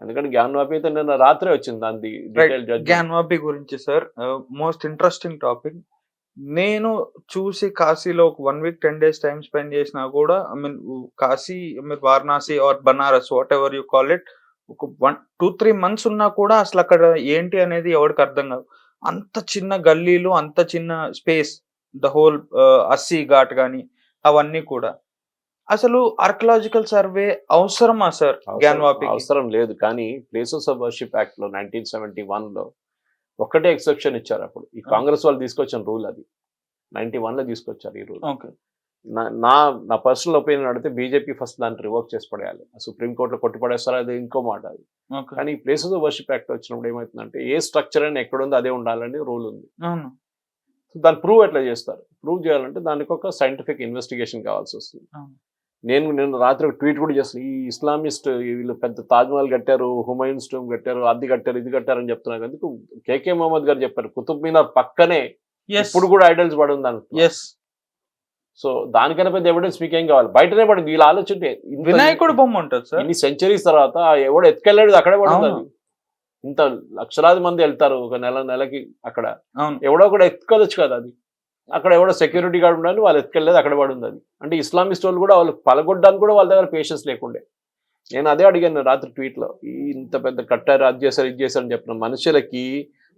ఎందుకంటే జ్ఞానవాపి అయితే నిన్న రాత్రే వచ్చింది దాని జ్ఞాన్వాపి గురించి సార్ మోస్ట్ ఇంట్రెస్టింగ్ టాపిక్ నేను చూసి కాశీలో ఒక one week ten days time spend చేసినా కూడా ఐ మీన్ కాశీ మీరు Varanasi or Banaras whatever you call it ఒక వన్ టూ త్రీ మంత్స్ ఉన్నా కూడా అసలు అక్కడ ఏంటి అనేది ఎవరికి అర్థం కాదు. అంత చిన్న గల్లీలు అంత చిన్న space the whole Assi ghat కానీ అవన్నీ కూడా. అసలు ఆర్కలాజికల్ సర్వే అవసరమా సార్ జ్ఞాన్వాపి అవసరం లేదు. కానీ ప్లేసెస్ ఆఫ్ వర్షిప్ యాక్ట్లో నైన్టీన్ సెవెంటీ వన్లో ఒక్కటే ఎక్సెప్షన్ ఇచ్చారు అప్పుడు. ఈ కాంగ్రెస్ వాళ్ళు తీసుకొచ్చిన రూల్ అది. నైన్టీ వన్లో తీసుకొచ్చారు ఈ రూల్ నా- నా పర్సనల్ ఒపీనియన్ అడిగితే బీజేపీ ఫస్ట్ దాన్ని రివర్క్ చేసి పడేయాలి. సుప్రీం కోర్టులో కొట్టి పడేస్తారో? అది ఇంకో మాట అది. కానీ ఈ ప్లేసెస్ ఆఫ్ వర్షిప్ యాక్ట్ వచ్చినప్పుడు ఏమవుతుందంటే ఏ స్ట్రక్చర్ అయినా ఎక్కడ ఉందో అదే ఉండాలని రూల్ ఉంది. దాన్ని ప్రూవ్ ఎట్లా చేస్తారు? ప్రూవ్ చేయాలంటే దానికి ఒక సైంటిఫిక్ ఇన్వెస్టిగేషన్ కావాల్సి వస్తుంది. నేను నేను రాత్రి ఒక ట్వీట్ కూడా చేస్తాను ఈ ఇస్లామిస్ట్ వీళ్ళు పెద్ద తాజ్మహల్ కట్టారు హుమాయూన్ స్టోమ్ కట్టారు అది కట్టారు ఇది కట్టారు అని చెప్తున్నారు అందుకు కేకే మహమ్మద్ గారు చెప్పారు కుతుబ్ మీనార్ పక్కనే ఇప్పుడు కూడా ఐడల్స్ పడి ఉంది. ఎస్ సో దానికన్నా పెద్ద ఎవిడెన్స్ మీకు ఏం కావాలి? బయటనే పడింది వీళ్ళ ఆలోచన వినాయకుడు బొమ్మ ఉంటుంది సార్. ఇన్ని సెంచరీస్ తర్వాత ఎవడు ఎత్తుకెళ్ళాడు అక్కడే. అది ఇంత లక్షలాది మంది వెళ్తారు ఒక నెల నెలకి అక్కడ. ఎవడో కూడా ఎత్తుకోవచ్చు కదా అది. అక్కడ ఎవడో సెక్యూరిటీ గార్డ్ ఉండాలి వాళ్ళు ఎత్తుకెళ్ళేది అక్కడ పడి ఉంది అంటే ఇస్లామిస్ట్ వాళ్ళు కూడా వాళ్ళు పలగొట్టడానికి కూడా వాళ్ళ దగ్గర పేషెన్స్ లేకుండే. నేను అదే అడిగాను రాత్రి ట్వీట్లో ఇంత పెద్ద కట్టారు అది చేశారు ఇది చేశారు అని చెప్పిన మనుషులకి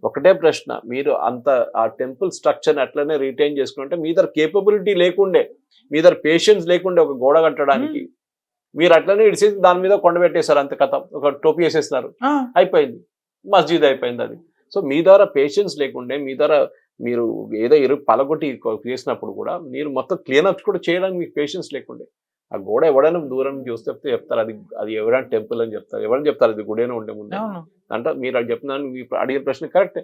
ఒకటే ప్రశ్న మీరు అంత ఆ టెంపుల్ స్ట్రక్చర్ అట్లనే రిటైన్ చేసుకుంటే మీ దగ్గర కేపబిలిటీ లేకుండే మీ దగ్గర పేషెన్స్ లేకుండే ఒక గోడ కట్టడానికి. మీరు అట్లనే ఇడిసేసి దాని మీద కొండ పెట్టేశారు అంత కథ ఒక టోపీ వేసేస్తున్నారు ఆ, అయిపోయింది. మస్జిద్ అయిపోయింది అది. సో మీ ద్వారా పేషెన్స్ లేకుండే మీ ద్వారా మీరు ఏదో ఇరు పలగొట్టి చేసినప్పుడు కూడా మీరు మొత్తం క్లీనప్ కూడా చేయడానికి మీకు పేషెన్స్ లేకుండే. ఆ గోడ ఎవడైనా దూరం నుంచి చూస్తే చెప్తారు అది అది ఎవరైనా టెంపుల్ అని చెప్తారు ఎవరైనా చెప్తారు అది గుడేనే ఉండే ముందు. అంటే మీరు అది చెప్తున్నాను మీరు అడిగిన ప్రశ్న కరెక్టే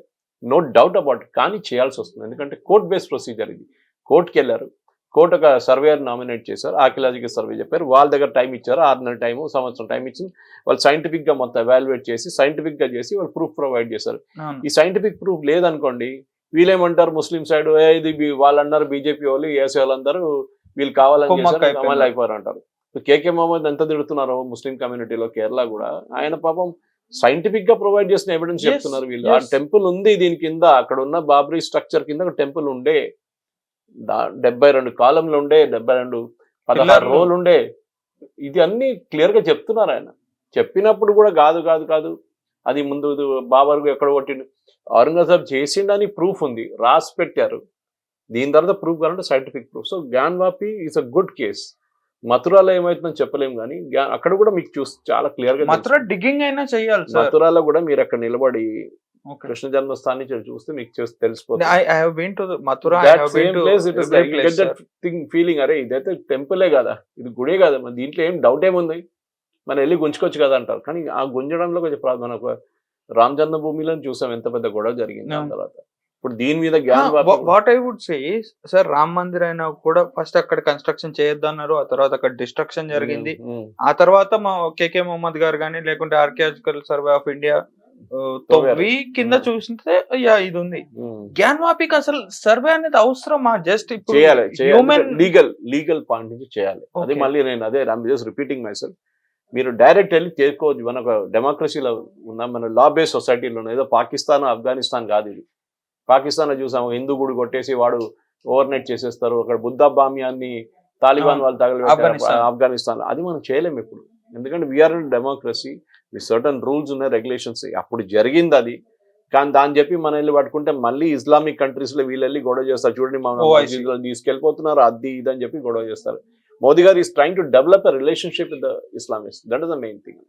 నో డౌట్ అబౌట్ కానీ చేయాల్సి వస్తుంది. ఎందుకంటే కోర్ట్ బేస్డ్ ప్రొసీజర్ ఇది. కోర్టుకి వెళ్ళారు. కోర్టు ఒక సర్వేయర్ నామినేట్ చేశారు. ఆర్కియలాజికల్ సర్వే చెప్పారు. వాళ్ళ దగ్గర టైం ఇచ్చారు. ఆరు నెలల టైము సంవత్సరం టైం ఇచ్చింది. వాళ్ళు సైంటిఫిక్గా మొత్తం ఎవాల్యుయేట్ చేసి సైంటిఫిక్గా చేసి వాళ్ళు ప్రూఫ్ ప్రొవైడ్ చేశారు. ఈ సైంటిఫిక్ ప్రూఫ్ లేదనుకోండి వీళ్ళేమంటారు ముస్లిం సైడ్ "ఏ, ఇది వాళ్ళు అన్నారు బీజేపీ వాళ్ళు ఏసీ వాళ్ళందరూ వీళ్ళు కావాలని చేశారు అయిపోయారు అంటారు కేకే మహమ్మద్ ఎంత తిడుతున్నారు ముస్లిం కమ్యూనిటీలో కేరళ కూడా? ఆయన పాపం సైంటిఫిక్గా ప్రొవైడ్ చేసిన ఎవిడెన్స్ చెప్తున్నారు వీళ్ళు. ఆ. టెంపుల్ ఉంది దీని కింద అక్కడ ఉన్న బాబ్రీ స్ట్రక్చర్ కింద ఒక టెంపుల్ ఉండే. డెబ్బై రెండు కాలంలో ఉండే డెబ్బై రెండు పదహారు. రోజులు ఉండే. ఇది అన్ని క్లియర్గా చెప్తున్నారు ఆయన. చెప్పినప్పుడు కూడా కాదు కాదు కాదు. అది ముందు బాబర్ ఎక్కడ కొట్టిండు? ఔరంగజేబ్ చేసిండని ప్రూఫ్ ఉంది. రాసి పెట్టారు. దీని తర్వాత ప్రూఫ్ కావాలంటే scientific proof so Gyanvapi is a good case మథురాలో ఏమవుతుందని చెప్పలేం కానీ అక్కడ కూడా మీకు చూసి చాలా క్లియర్గా తెలుసు. డిగ్గింగ్ అయినా చెయ్యాలి సార్ మథురాలో కూడా మీరు అక్కడ నిలబడి కృష్ణ జన్మస్థానం నుంచి చూస్తే మీకు తెలిసిపోతుంది. మథురా feeling, అరే ఇదైతే టెంపులే కదా ఇది గుడే కదా మరి దీంట్లో ఏం డౌట్ ఏముంది? మనం వెళ్ళి గుంజుకోవచ్చు కదా అంటారు. కానీ ఆ గుంజడంలో కొంచెం ప్రా- మన ఒక రామ్ జన్మభూమిలో చూసాం ఎంత పెద్ద గొడవ జరిగింది దాని. తర్వాత. ఇప్పుడు దీని మీద what I would say sir Ram Mandir అయినా కూడా ఫస్ట్ అక్కడ కన్స్ట్రక్షన్ చేయొద్దు అన్నారు ఆ తర్వాత అక్కడ డిస్ట్రక్షన్ జరిగింది. ఆ తర్వాత మా కేకే మొహమ్మద్ గారు కానీ లేకుంటే ఆర్కియాలజికల్ సర్వే ఆఫ్ ఇండియా తొవ్వి కింద Hmm. చూసింటే యా ఇది ఉంది జ్ఞాన్ వాపిక్ అసలు సర్వే అనేది అవసరమా జస్ట్ ఇప్పుడు చేయాలి లీగల్ లీగల్ పాయింట్ నుంచి చేయాలి. అది. మళ్ళీ నేను అదే జస్ట్ రిపీటింగ్ మై సెల్ఫ్ మీరు డైరెక్ట్ వెళ్ళి చేసుకోవచ్చు. మన ఒక డెమోక్రసీలో ఉన్నాం. మన లా బేస్ సొసైటీలో ఏదో పాకిస్తాన్ ఆఫ్ఘనిస్తాన్ కాదు ఇది. పాకిస్తాన్ చూసాం ఒక హిందూ గుడి కొట్టేసి వాడు ఓవర్ నైట్ చేసేస్తారు. అక్కడ బుద్ధ బామ్యాన్ని తాలిబాన్. వాళ్ళు తగలి ఆఫ్ఘనిస్తాన్. అది మనం చేయలేము ఇప్పుడు ఎందుకంటే we're in democracy certain rules ఉన్నాయి రెగ్యులేషన్స్ అప్పుడు జరిగింది అది. కానీ దాన్ని చెప్పి మనం వెళ్ళి పట్టుకుంటే మళ్ళీ ఇస్లామిక్ కంట్రీస్లో వీళ్ళు వెళ్ళి గొడవ చేస్తారు. చూడండి మన. మసీదులో తీసుకెళ్ళిపోతున్నారు. అది ఇది అని చెప్పి గొడవ చేస్తారు. Modi is trying to develop a relationship with the Islamists. That is the main thing.